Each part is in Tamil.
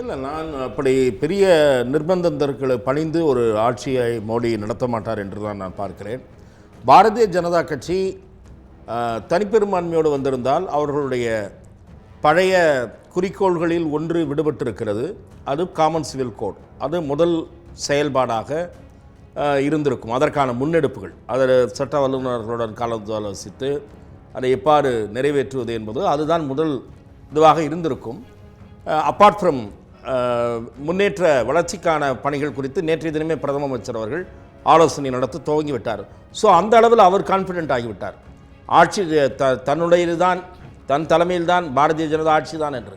இல்லை நான் அப்படி பெரிய நிர்பந்தங்களுக்கு பணிந்து ஒரு ஆட்சியை மோடி நடத்த மாட்டார் என்று தான் நான் பார்க்கிறேன். பாரதிய ஜனதா கட்சி தனிப்பெரும்பான்மையோடு வந்திருந்தால் அவர்களுடைய பழைய குறிக்கோள்களில் ஒன்று விடுபட்டிருக்கிறது. அது காமன் சிவில் கோட் அது முதல் செயல்பாடாக இருந்திருக்கும். அதற்கான முன்னெடுப்புகள். அதில் சட்ட வல்லுநர்களுடன் கலந்தாலோசித்து அதை எவ்வாறு நிறைவேற்றுவது என்பது அதுதான் முதல் இதுவாக இருந்திருக்கும். அப்பார்ட் ஃப்ரம் முன்னேற்ற வளர்ச்சிக்கான பணிகள் குறித்து நேற்றைய தினமே பிரதம அமைச்சர் அவர்கள் ஆலோசனை நடத்த துவங்கி விட்டார் ஸோ அந்த அளவில் அவர் கான்ஃபிடென்ட் ஆகிவிட்டார். ஆட்சி த தன்னுடையதுதான் தன் தலைமையில்தான் பாரதிய ஜனதா ஆட்சி தான் என்று.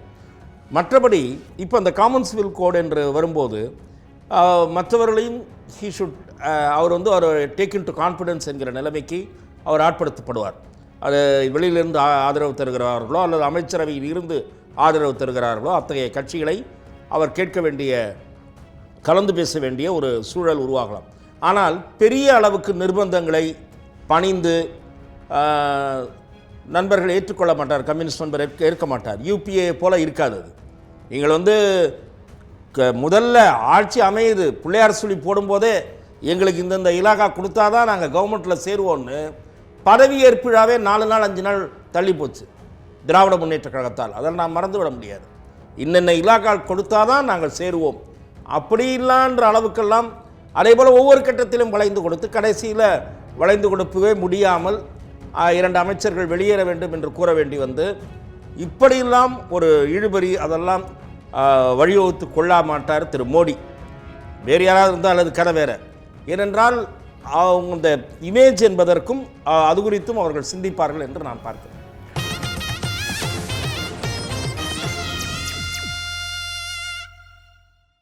மற்றபடி இப்போ அந்த காமன் சிவில் கோட் என்று வரும்போது மற்றவர்களையும் ஹீ ஷுட் அவர் வந்து அவர் டேக் இன் டு கான்ஃபிடென்ஸ் என்கிற நிலைமைக்கு அவர் ஆட்படுத்தப்படுவார். அது வெளியிலிருந்து ஆதரவு தருகிறார்களோ அல்லது அமைச்சரவையில் இருந்து ஆதரவு தருகிறார்களோ அத்தகைய கட்சிகளை அவர் கேட்க வேண்டிய கலந்து பேச வேண்டிய ஒரு சூழல் உருவாகலாம். ஆனால் பெரிய அளவுக்கு நிர்பந்தங்களை பணிந்து நண்பர்கள் ஏற்றுக்கொள்ள மாட்டார். கம்யூனிஸ்ட் நண்பர் ஏற்க மாட்டார். யூபிஏ போல இருக்காது அது. நீங்கள் வந்து க- முதல்ல ஆட்சி அமையுது பிள்ளையார் சொல்லி போடும்போதே எங்களுக்கு இந்தந்த இலாகா கொடுத்தாதான் நாங்கள் கவர்மெண்ட்டில் சேருவோம்னு பதவியேற்பு விழாவே நாலு நாள் அஞ்சு நாள் தள்ளி போச்சு. திராவிட முன்னேற்ற கழகத்தால். அதில் நான் மறந்துவிட முடியாது. இன்னென்ன இலாக்கால் கொடுத்தாதான் நாங்கள் சேருவோம். அப்படி இல்லான்ற அளவுக்கெல்லாம் அதே போல் ஒவ்வொரு கட்டத்திலும் வளைந்து கொடுத்து கடைசியில் வளைந்து கொடுக்கவே முடியாமல் இரண்டு அமைச்சர்கள் வெளியேற வேண்டும் என்று கூற வேண்டி வந்து இப்படியெல்லாம் ஒரு இழுபறி அதெல்லாம் வழிவகுத்து கொள்ள மாட்டார் திரு மோடி. வேறு யாராவது இருந்தால் அது கதை வேற. ஏனென்றால் அவங்க இந்த இமேஜ் என்பதற்கும் அது குறித்தும் அவர்கள் சிந்திப்பார்கள் என்று நான் பார்க்கிறேன்.